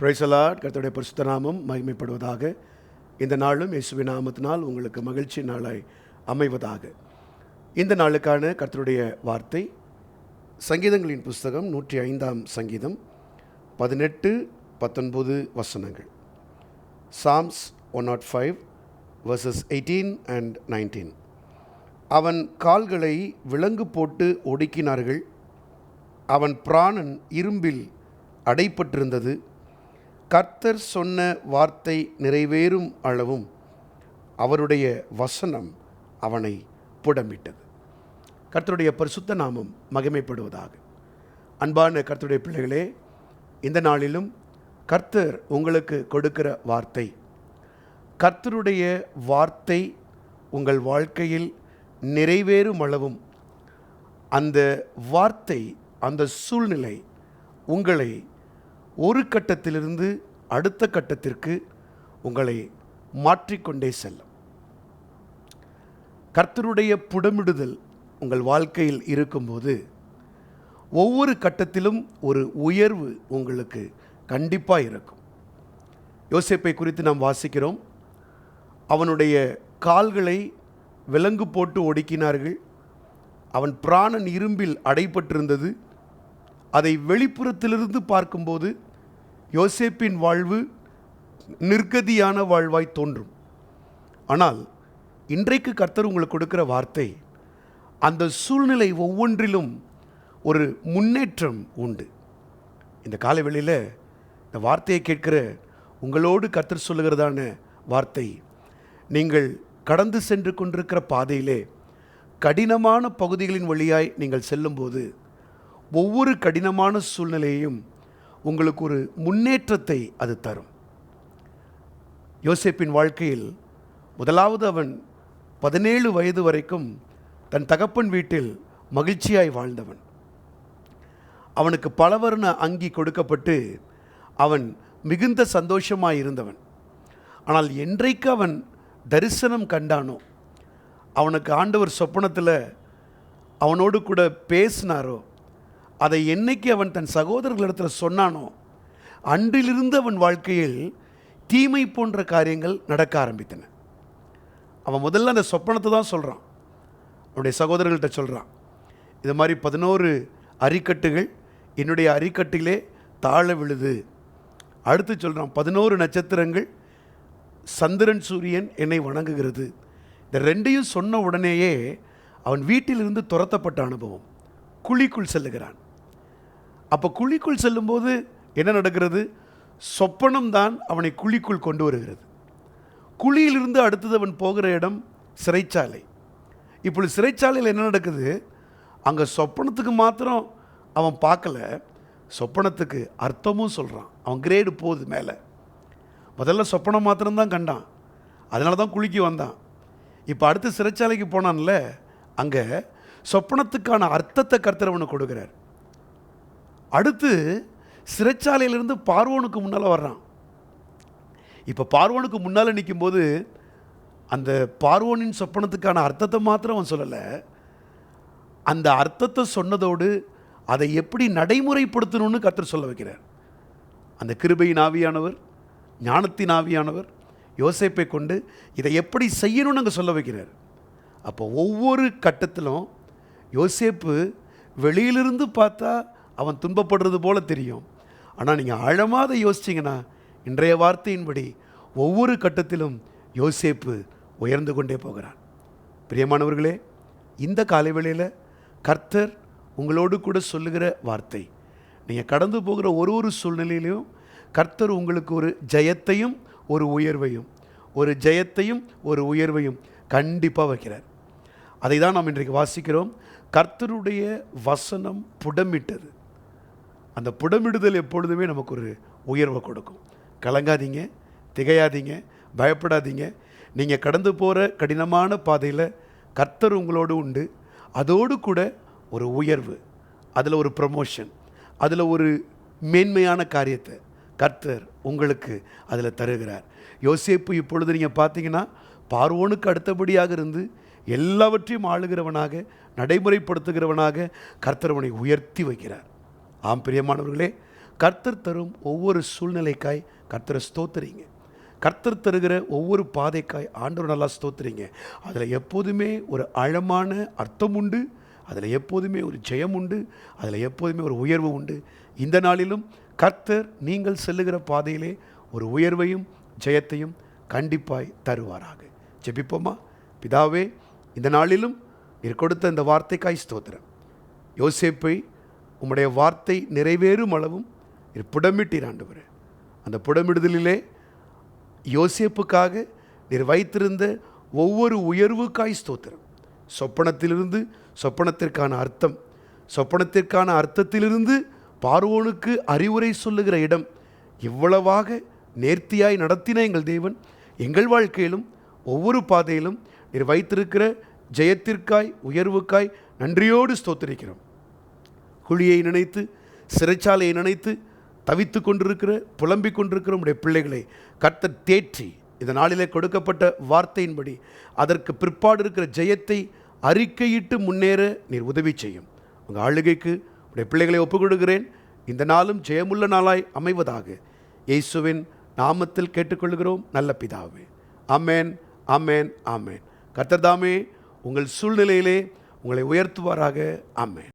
பிரைசலாட் கர்த்தருடைய பரிசுத்த நாமம் மகிமைப்படுவதாக. இந்த நாளும் இயேசுவின் நாமத்தினால் உங்களுக்கு மகிழ்ச்சி நாளாய் அமைவதாக. இந்த நாளுக்கான கர்த்தருடைய வார்த்தை சங்கீதங்களின் புஸ்தகம் நூற்றி ஐந்தாம் சங்கீதம் பதினெட்டு பத்தொன்பது வசனங்கள். Psalms one not five versus eighteen and nineteen அவன் கால்களை விலங்கு போட்டு ஒடுக்கினார்கள். அவன் பிராணன் இரும்பில் அடைப்பட்டிருந்தது. கர்த்தர் சொன்ன வார்த்தை நிறைவேறும் அளவும் அவருடைய வசனம் அவனை புடமிட்டது. கர்த்தருடைய பரிசுத்த நாமம் மகிமைப்படுவதாக. அன்பான கர்த்தருடைய பிள்ளைகளே இந்த நாளிலும் கர்த்தர் உங்களுக்கு கொடுக்கிற வார்த்தை கர்த்தருடைய வார்த்தை உங்கள் வாழ்க்கையில் நிறைவேறும் அளவும் அந்த வார்த்தை அந்த சூழ்நிலை உங்களை ஒரு கட்டத்திலிருந்து அடுத்த கட்டத்திற்கு உங்களை மாற்றிக்கொண்டே செல்லும். கர்த்தருடைய புடமிடுதல் உங்கள் வாழ்க்கையில் இருக்கும்போது ஒவ்வொரு கட்டத்திலும் ஒரு உயர்வு உங்களுக்கு கண்டிப்பாக இருக்கும். யோசேப்பை குறித்து நாம் வாசிக்கிறோம். அவனுடைய கால்களை விலங்கு போட்டு ஒடுக்கினார்கள். அவன் பிராணன் இரும்பில் அடைப்பட்டிருந்தது அதை வெளிப்புறத்திலிருந்து பார்க்கும்போது யோசேப்பின் வாழ்வு நிர்கதியான வாழ்வாய் தோன்றும். ஆனால் இன்றைக்கு கர்த்தர் உங்களுக்கு கொடுக்கிற வார்த்தை அந்த சூழ்நிலை ஒவ்வொன்றிலும் ஒரு முன்னேற்றம் உண்டு. இந்த காலவெளியில் இந்த வார்த்தையை கேட்கிற உங்களோடு கர்த்தர் சொல்லுகிறதான வார்த்தை நீங்கள் கடந்து சென்று கொண்டிருக்கிற பாதையிலே கடினமான பகுதிகளின் வழியாய் நீங்கள் செல்லும்போது ஒவ்வொரு கடினமான சூழ்நிலையையும் உங்களுக்கு ஒரு முன்னேற்றத்தை அது தரும். யோசேப்பின் வாழ்க்கையில் முதலாவது அவன் பதினேழு வயது வரைக்கும் தன் தகப்பன் வீட்டில் மகிழ்ச்சியாய் வாழ்ந்தவன். அவனுக்கு பலவர்ண அங்கி கொடுக்கப்பட்டு அவன் மிகுந்த சந்தோஷமாக இருந்தவன். ஆனால் என்றைக்கு அவன் தரிசனம் கண்டானோ அவனுக்கு ஆண்டவர் சொப்பனத்தில் அவனோடு கூட பேசினாரோ அதை என்னைக்கு அவன் தன் சகோதரர்களிடத்தில் சொன்னானோ அன்றிலிருந்து அவன் வாழ்க்கையில் தீமை போன்ற காரியங்கள் நடக்க ஆரம்பித்தன. அவன் முதல்ல அந்த சொப்பனத்தை தான் சொல்கிறான் அவனுடைய சகோதரர்கள்ட்ட சொல்கிறான் இது மாதிரி பதினோரு அரிக்கட்டுகள் என்னுடைய அரிக்கட்டிலே தாழ விழுது. அடுத்து சொல்கிறான் பதினோரு நட்சத்திரங்கள் சந்திரன் சூரியன் என்னை வணங்குகிறது. இந்த ரெண்டையும் சொன்ன உடனேயே அவன் வீட்டிலிருந்து துரத்தப்பட்ட அனுபவம். குழிக்குள் செல்லுகிறான். அப்போ குழிக்குள் செல்லும்போது என்ன நடக்கிறது? சொப்பனம் தான் அவனை குழிக்குள் கொண்டு வருகிறது. குழியிலிருந்து அடுத்தது அவன் போகிற இடம் சிறைச்சாலை. இப்பொழுது சிறைச்சாலையில் என்ன நடக்குது? அங்கே சொப்பனத்துக்கு மாத்திரம் அவன் பார்க்கல. சொப்பனத்துக்கு அர்த்தமும் சொல்கிறான் அவன் கிரேடு போகுது மேலே. முதல்ல சொப்பனம் மாத்திரம்தான் கண்டான். அதனால தான் குளிக்க வந்தான். இப்போ அடுத்து சிறைச்சாலைக்கு போனான்ல அங்கே சொப்பனத்துக்கான அர்த்தத்தை கர்த்தர் கொடுக்குறார். அடுத்து சிறைச்சாலையிலிருந்து பார்வோனுக்கு முன்னால் வர்றான். இப்போ பார்வோனுக்கு முன்னால் நிற்கும்போது அந்த பார்வோனின் சொப்பனத்துக்கான அர்த்தத்தை மாத்திரம் அவன் சொல்லலை. அந்த அர்த்தத்தை சொன்னதோடு அதை எப்படி நடைமுறைப்படுத்தணும்னு கர்த்தர் சொல்ல வைக்கிறார். அந்த கிருபையின் ஆவியானவர் ஞானத்தின் ஆவியானவர் யோசேப்பை கொண்டு இதை எப்படி செய்யணும்னு அங்கே சொல்ல வைக்கிறார். அப்போ ஒவ்வொரு கட்டத்திலும் யோசேப்பு வெளியிலிருந்து பார்த்தா அவன் துன்பப்படுறது போல தெரியும். ஆனால் நீங்கள் ஆழமாக யோசிச்சிங்கன்னா இன்றைய வார்த்தையின்படி ஒவ்வொரு கட்டத்திலும் யோசேப்பு உயர்ந்து கொண்டே போகிறான். பிரியமானவர்களே இந்த காலைவேளையில் கர்த்தர் உங்களோடு கூட சொல்லுகிற வார்த்தை நீங்கள் கடந்து போகிற ஒரு ஒரு சூழ்நிலையிலையும் கர்த்தர் உங்களுக்கு ஒரு ஜெயத்தையும் ஒரு உயர்வையும் ஒரு ஜெயத்தையும் ஒரு உயர்வையும் கண்டிப்பாக வைக்கிறார். அதை தான் நாம் இன்றைக்கு வாசிக்கிறோம். கர்த்தருடைய வசனம் புடமிட்டது. அந்த புடமிடுதல் எப்பொழுதுமே நமக்கு ஒரு உயர்வை கொடுக்கும். கலங்காதீங்க திகையாதீங்க பயப்படாதீங்க. நீங்கள் கடந்து போகிற கடினமான பாதையில் கர்த்தர் உங்களோடு உண்டு. அதோடு கூட ஒரு உயர்வு அதில் ஒரு ப்ரமோஷன் அதில் ஒரு மேன்மையான காரியத்தை கர்த்தர் உங்களுக்கு அதில் தருகிறார். யோசேப்பு இப்பொழுது நீங்கள் பார்த்தீங்கன்னா பார்வோனுக்கு அடுத்தபடியாக இருந்து எல்லாவற்றையும் ஆளுகிறவனாக நடைமுறைப்படுத்துகிறவனாக கர்த்தரவனை உயர்த்தி வைக்கிறார். ஆம் பிரியமானவர்களே கர்த்தர் தரும் ஒவ்வொரு சூழ்நிலைக்காய் கர்த்தரை ஸ்தோத்துறீங்க கர்த்தர் தருகிற ஒவ்வொரு பாதைக்காய் ஆண்டவர் நல்லா ஸ்தோத்துறீங்க அதில் எப்போதுமே ஒரு ஆழமான அர்த்தம் உண்டு அதில் எப்போதுமே ஒரு ஜெயம் உண்டு அதில் எப்போதுமே ஒரு உயர்வு உண்டு. இந்த நாளிலும் கர்த்தர் நீங்கள் செல்லுகிற பாதையிலே ஒரு உயர்வையும் ஜெயத்தையும் கண்டிப்பாய் தருவாராக. ஜெபிப்போமா? பிதாவே இந்த நாளிலும் நீர் கொடுத்த இந்த வார்த்தைக்காய் ஸ்தோத்திரம். யோசேப்பை உம்முடைய வார்த்தை நிறைவேறும் அளவும் நீர் புடமிட்டீர் ஆண்டவர். அந்த புடமிடுதலிலே யோசேப்புக்காக நீர் வைத்திருந்த ஒவ்வொரு உயர்வுக்காய் ஸ்தோத்திரம். சொப்பனத்திலிருந்து சொப்பனத்திற்கான அர்த்தம் சொப்பனத்திற்கான அர்த்தத்திலிருந்து பார்வோனுக்கு அறிவுரை சொல்லுகிற இடம் இவ்வளவாக நேர்த்தியாய் நடத்தின எங்கள் தேவன் எங்கள் வாழ்க்கையிலும் ஒவ்வொரு பாதையிலும் நீர் வைத்திருக்கிற ஜெயத்திற்காய் உயர்வுக்காய் நன்றியோடு ஸ்தோத்திரிக்கிறோம். குழியை நினைத்து சிறைச்சாலையை நினைத்து தவித்து கொண்டிருக்கிற புலம்பிக் கொண்டிருக்கிற உடைய பிள்ளைகளை கர்த்தர் தேற்றி இந்த நாளிலே கொடுக்கப்பட்ட வார்த்தையின்படி அதற்கு பிற்பாடு இருக்கிற ஜெயத்தை அறிக்கையிட்டு முன்னேற நீர் உதவி செய்யும். உங்கள் ஆளுகைக்கு உடைய பிள்ளைகளை ஒப்புக்கொடுகிறேன் இந்த நாளும் ஜெயமுள்ள நாளாய் அமைவதாக இயேசுவின் நாமத்தில் கேட்டுக்கொள்கிறோம். நல்ல பிதாவே. அமேன் அமேன் ஆமேன். கர்த்தர் தாமே உங்கள் சூழ்நிலையிலே உங்களை உயர்த்துவாராக. ஆமேன்.